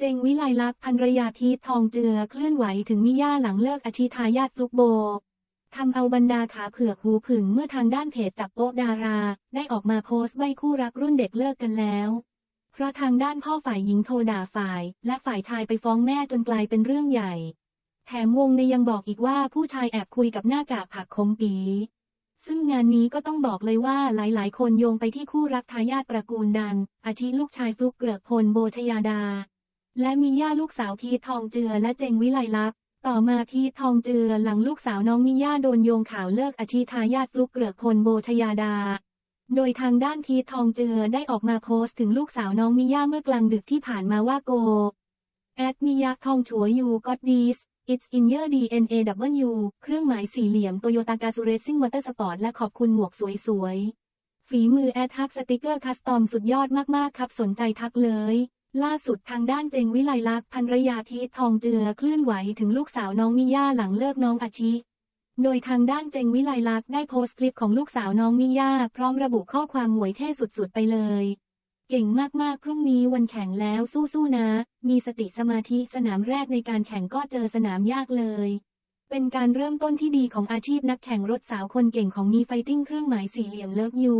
เจงวิไลลักษณ์ภรรยาพีททองเจือเคลื่อนไหวถึงมิย่าหลังเลิกอาชีทายาทฟลุกโบทำเอาบรรดาขาเผือกหูผึ่งเมื่อทางด้านเพจจับโป๊ะดารา ได้ออกมาโพสต์ใบคู่รักรุ่นเด็กเลิกกันแล้ว เพราะทางด้านพ่อฝ่ายหญิงโทรด่าฝ่าย และฝ่ายชายไปฟ้องแม่จนกลายเป็นเรื่องใหญ่ แถมวงในยังบอกอีกว่าผู้ชายแอบคุยกับหน้ากากผักคมปี ซึ่งงานนี้ก็ต้องบอกเลยว่าหลายๆ คนโยงไปที่คู่รักทายาทตระกูลดังอาทิลูกชายฟลุกเกลือกพลโบชยาดา และมีย่าลูกสาวพีททองเจือและเจงวิไลลักษ์ต่อมาพีททองเจือหลังลูกสาวน้องมิย่าโดนโยงข่าวเลิกอาชีทายาทฟลุกเกลือกพลโบชยาดา โดยทางด้านพีททองเจือได้ออกมาโพสต์ถึงลูกสาวน้องมิย่าเมื่อกลางดึกที่ผ่านมาว่าโกแอดมิยาทองฉวยยูก็ดีส It's in your DNA W เครื่องหมายสี่เหลี่ยมโตโยต้ากาซูเรซิ่งมอเตอร์สปอร์ตและขอบคุณหมวกสวยๆ ฝีมือแอดทักสติกเกอร์คัสตอมสุดยอดมากๆ ครับสนใจทักเลย ล่าสุดทางด้านเจงวิไลลักษณ์ภรรยาพีททองเจือเคลื่อนไหวถึงลูกสาวน้องมิย่าหลังเลิกน้องอาชิ โดยทางด้านเจงวิไลลักษณ์ได้โพสต์คลิปของลูกสาวน้องมิย่าพร้อมระบุข้อความหมวยเท่สุดๆไปเลย เก่งมากๆ พรุ่งนี้วันแข่งแล้วสู้ๆนะ มีสติสมาธิสนามแรกในการแข่งก็เจอสนามยากเลย เป็นการเริ่มต้นที่ดีของอาชีพนักแข่งรถสาวคนเก่งของมีไฟติ้งเครื่องหมายสี่เหลี่ยมเลิฟยู